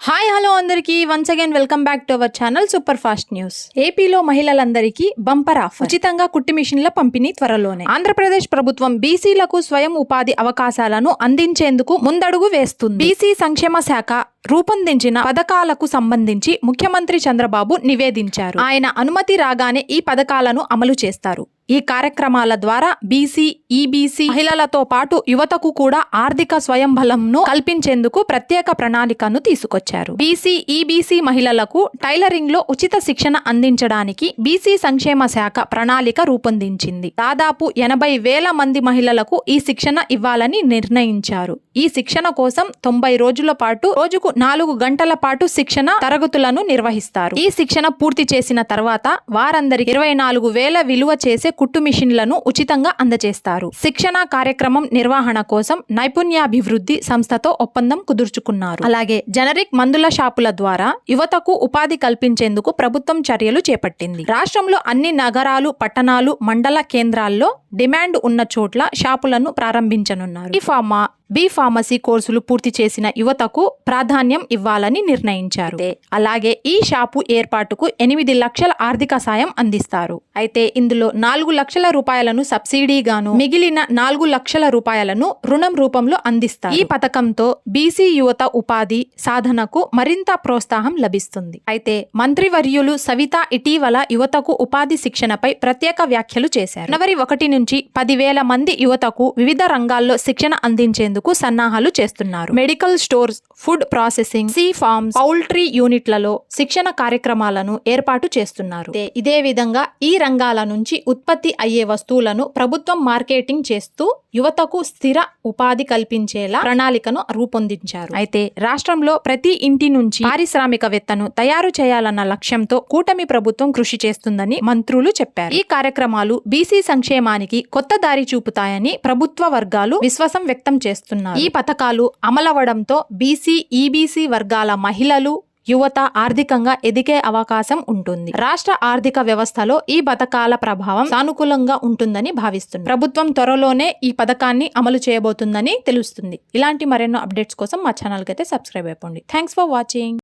Hi hello అందరికీ. Once again welcome back to our channel super fast news ఏపీలో మహిళలందరికీ bumper offer. ఉచితంగా కుట్టి మిషన్ల పంపిణీ త్వరలోనే. ఆంధ్రప్రదేశ్ ప్రభుత్వం బీసీలకు స్వయం ఉపాధి అవకాశాలను అందించేందుకు ముందడుగు వేస్తుంది. బీసీ సంక్షేమ శాఖ రూపొందించిన పథకాలకు సంబంధించి ముఖ్యమంత్రి చంద్రబాబు నివేదించారు. ఆయన అనుమతి రాగానే ఈ పథకాలను అమలు చేస్తారు. ఈ కార్యక్రమాల ద్వారా బీసీ ఈబీసీ మహిళలతో పాటు యువతకు కూడా ఆర్థిక స్వయంబలంను కల్పించేందుకు ప్రత్యేక ప్రణాళికను తీసుకొచ్చారు. బీసీ ఈబీసీ మహిళలకు టైలరింగ్లో ఉచిత శిక్షణ అందించడానికి బీసీ సంక్షేమ శాఖ ప్రణాళిక రూపొందించింది. దాదాపు ఎనభై వేల మంది మహిళలకు ఈ శిక్షణ ఇవ్వాలని నిర్ణయించారు. ఈ శిక్షణ కోసం తొంభై రోజుల పాటు రోజుకు నాలుగు గంటల పాటు శిక్షణ తరగతులను నిర్వహిస్తారు. ఈ శిక్షణ పూర్తి చేసిన తర్వాత వారందరికి ఇరవై నాలుగు వేల విలువ చేసే కుట్టు మిషన్లను ఉచితంగా అందజేస్తారు. శిక్షణ కార్యక్రమం నిర్వహణ కోసం నైపుణ్యాభివృద్ధి సంస్థతో ఒప్పందం కుదుర్చుకున్నారు. అలాగే జనరిక్ మందుల షాపుల ద్వారా యువతకు ఉపాధి కల్పించేందుకు ప్రభుత్వం చర్యలు చేపట్టింది. రాష్ట్రంలో అన్ని నగరాలు పట్టణాలు మండల కేంద్రాల్లో డిమాండ్ ఉన్న చోట్ల షాపులను ప్రారంభించనున్నారు. ఈ ఫార్మా బి ఫార్మసీ కోర్సులు పూర్తి చేసిన యువతకు ప్రాధాన్యం ఇవ్వాలని నిర్ణయించారు. అలాగే ఈ షాపు ఏర్పాటుకు ఎనిమిది లక్షల ఆర్థిక సాయం అందిస్తారు. అయితే ఇందులో నాలుగు లక్షల రూపాయలను సబ్సిడీగాను మిగిలిన నాలుగు లక్షల రూపాయలను రుణం రూపంలో అందిస్తారు. ఈ పథకంతో బీసీ యువత ఉపాధి సాధనకు మరింత ప్రోత్సాహం లభిస్తుంది. అయితే మంత్రివర్యులు సవిత ఇటీవల యువతకు ఉపాధి శిక్షణపై ప్రత్యేక వ్యాఖ్యలు చేశారు. జనవరి ఒకటి నుంచి పదివేల మంది యువతకు వివిధ రంగాల్లో శిక్షణ అందించేందుకు సన్నాహాలు చేస్తున్నారు. Medical stores food processing sea farms poultry యూనిట్లలో శిక్షణ కార్యక్రమాలను ఏర్పాటు చేస్తున్నారు. ఇదే- ఇదే విధంగా ఈ రంగాల నుంచి ఉత్పత్తి అయ్యే వస్తువులను ప్రభుత్వం మార్కెటింగ్ చేస్తూ యువతకు స్థిర ఉపాధి కల్పించేలా ప్రణాళికను రూపొందించారు. అయితే రాష్ట్రంలో ప్రతి ఇంటి నుంచి పారిశ్రామికవేత్తను తయారు చేయాలన్న లక్ష్యంతో కూటమి ప్రభుత్వం కృషి చేస్తుందని మంత్రులు చెప్పారు. ఈ కార్యక్రమాలు బీసీ సంక్షేమానికి కొత్త దారి చూపుతాయని ప్రభుత్వ వర్గాలు విశ్వాసం వ్యక్తం చేస్తున్నారు. ఈ పథకాలు అమలవడంతో బీసీ ఈబీసీ వర్గాల మహిళలు యువత ఆర్థికంగా ఎదిగే అవకాశం ఉంటుంది. రాష్ట్ర ఆర్థిక వ్యవస్థలో ఈ పథకాల ప్రభావం సానుకూలంగా ఉంటుందని భావిస్తుంది ప్రభుత్వం త్వరలోనే ఈ పథకాన్ని అమలు చేయబోతుందని తెలుస్తుంది. ఇలాంటి మరెన్నో అప్డేట్స్ కోసం మా ఛానల్కి అయితే సబ్స్క్రైబ్ అయిపోండి. Thanks for watching